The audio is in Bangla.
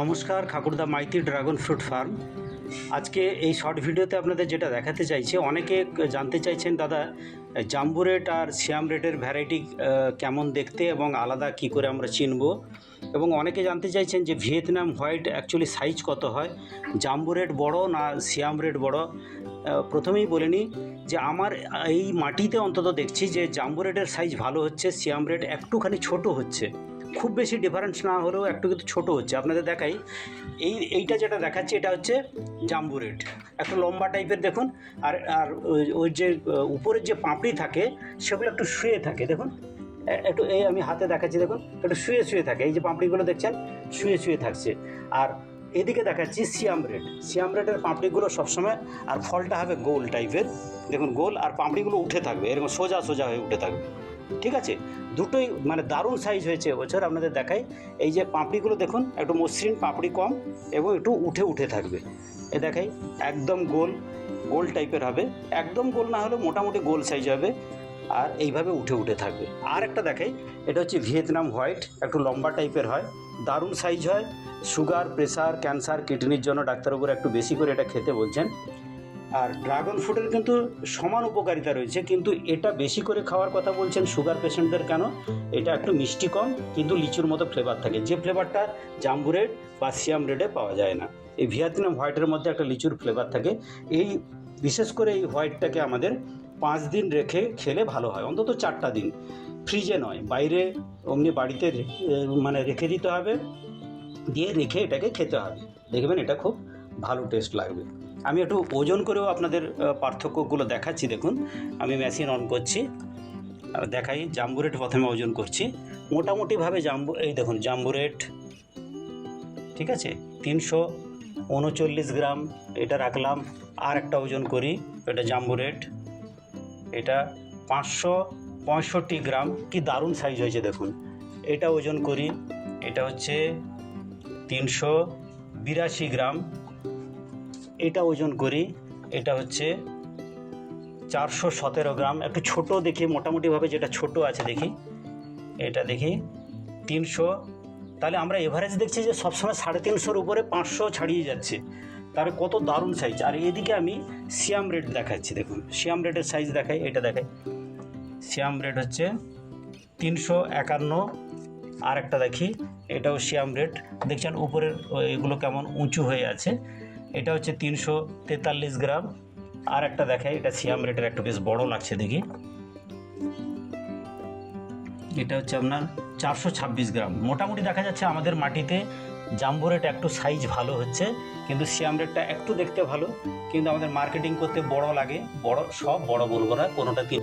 নমস্কার Khakurda Maiti dragon fruit farm. আজকে এই শর্ট ভিডিওতে আপনাদের যেটা দেখাতে চাইছি, অনেকে জানতে চাইছেন, দাদা, জাম্বু রেট আর শ্যাম রেটের ভ্যারাইটি কেমন দেখতে এবং আলাদা কি করে আমরা চিনব? এবং অনেকে জানতে চাইছেন যে ভিয়েতনাম হোয়াইট অ্যাকচুয়ালি সাইজ কত হয়? জাম্বু রেট বড় না শ্যাম রেট বড়? প্রথমেই বলে নিই যে আমার এই মাটিতে অন্তত দেখছি যে জাম্বু রেটের সাইজ ভালো হচ্ছে, শ্যাম রেট একটুখানি ছোট হচ্ছে। খুব বেশি ডিফারেন্স না হলেও একটু কিন্তু ছোটো হচ্ছে। আপনাদের দেখাই। এই, এইটা যেটা দেখাচ্ছে, এটা হচ্ছে জাম্বু রেট একটু লম্বা টাইপের দেখুন। আর আর ওই- ওই যে উপরের যে পাঁপড়ি থাকে, সেগুলো একটু শুয়ে থাকে, দেখুন। একটু এই আমি হাতে দেখাচ্ছি, দেখুন। একটু শুয়ে শুয়ে থাকে। এই যে পাঁপড়িগুলো দেখছেন, শুয়ে শুয়ে থাকছে। আর এদিকে দেখাচ্ছি সিয়াম রেড। সিয়াম রেডের পাপড়িগুলো সবসময়, আর ফলটা হবে গোল টাইপের দেখুন, গোল, আর পাঁপড়িগুলো উঠে থাকবে। এরকম সোজা সোজা হয়ে উঠে থাকবে। ঠিক আছে? দুটোই মানে দারুণ সাইজ হয়েছে এবছর আপনাদের দেখাই। এই যে পাপড়িগুলো দেখুন, একটু মসৃণ পাপড়ি কম এবং একটু উঠে উঠে থাকবে। এ দেখাই, একদম গোল গোল টাইপের হবে। একদম গোল না হলেও মোটামুটি গোল সাইজ হবে আর এইভাবে উঠে উঠে থাকবে। আর একটা দেখাই, এটা হচ্ছে ভিয়েতনাম হোয়াইট, একটু লম্বা টাইপের হয়। দারুণ সাইজ হয়। সুগার প্রেসার ক্যান্সার কিডনির জন্য ডাক্তারবাবুরা একটু বেশি করে এটা খেতে বলছেন। আর ড্রাগন ফ্রুটের কিন্তু সমান উপকারিতা রয়েছে, কিন্তু এটা বেশি করে খাওয়ার কথা বলছেন সুগার পেশেন্টদের কেন? এটা একটু মিষ্টি কম, কিন্তু লিচুর মতো ফ্লেভার থাকে। যে ফ্লেভারটা জাম্বু রেড বা সিয়াম রেডে পাওয়া যায় না। এই ভিয়েতনাম হোয়াইটের মধ্যে একটা লিচুর ফ্লেভার থাকে। এই বিশেষ করে এই হোয়াইটটাকে আমাদের পাঁচ দিন রেখে খেলে ভালো হয়। অন্তত চারটা দিন। ফ্রিজে নয়, বাইরে অমনি বাড়িতে মানে রেখে দিতে হবে। দিয়ে রেখে এটাকে খেতে হবে। দেখবেন এটা খুব ভালো টেস্ট লাগবে। আমি একটু ওজন করেও আপনাদের পার্থক্যগুলো দেখাচ্ছি, দেখুন। আমি মেশিন অন করছি। আর দেখাই জাম্বু রেট প্রথমে ওজন করছি। মোটামুটিভাবে জাম্বু এই দেখুন জাম্বু রেট ঠিক আছে? তিনশো উনচল্লিশ গ্রাম, এটা রাখলাম। আর একটা ওজন করি, এটা জাম্বু রেট এটা পাঁচশো পঁয়ষট্টি গ্রাম। কি দারুণ সাইজ হয়েছে, দেখুন। এটা ওজন করি, এটা হচ্ছে তিনশো বিরাশি গ্রাম। এটা ওজন করি। এটা হচ্ছে চারশো সতেরো গ্রাম। একটু ছোট দেখি, মোটামুটিভাবে যেটা ছোট আছে দেখি। এটা দেখি, তিনশো। তাহলে আমরা এভারেজ দেখছি যে সবসময় সাড়ে তিনশোর উপরে পাঁচশো ছাড়িয়ে যাচ্ছে। তার কত দারুণ সাইজ আর এদিকে আমি সিয়াম রেট দেখাচ্ছি, দেখুন। সিয়াম রেডের সাইজ দেখাই, এটা দেখাই। সিয়াম রেট হচ্ছে তিনশো একান্ন। আর একটা দেখি, এটাও সিয়াম রেড দেখছেন উপরের, এগুলো কেমন উঁচু হয়ে আছে। এটা হচ্ছে তিনশো তেতাল্লিশ গ্রাম। আর একটা দেখাই, এটা সিয়াম রেটের একটু বেশ বড় লাগছে দেখি। এটা হচ্ছে আপনার চারশো ছাব্বিশ গ্রাম। মোটামুটি দেখা যাচ্ছে আমাদের মাটিতে জাম্বো রেট একটু সাইজ ভালো হচ্ছে, কিন্তু সিয়াম রেটটা একটু দেখতে ভালো, কিন্তু আমাদের মার্কেটিং করতে বড় লাগে। বড়, সব বড় বলব না, কোনোটা তিন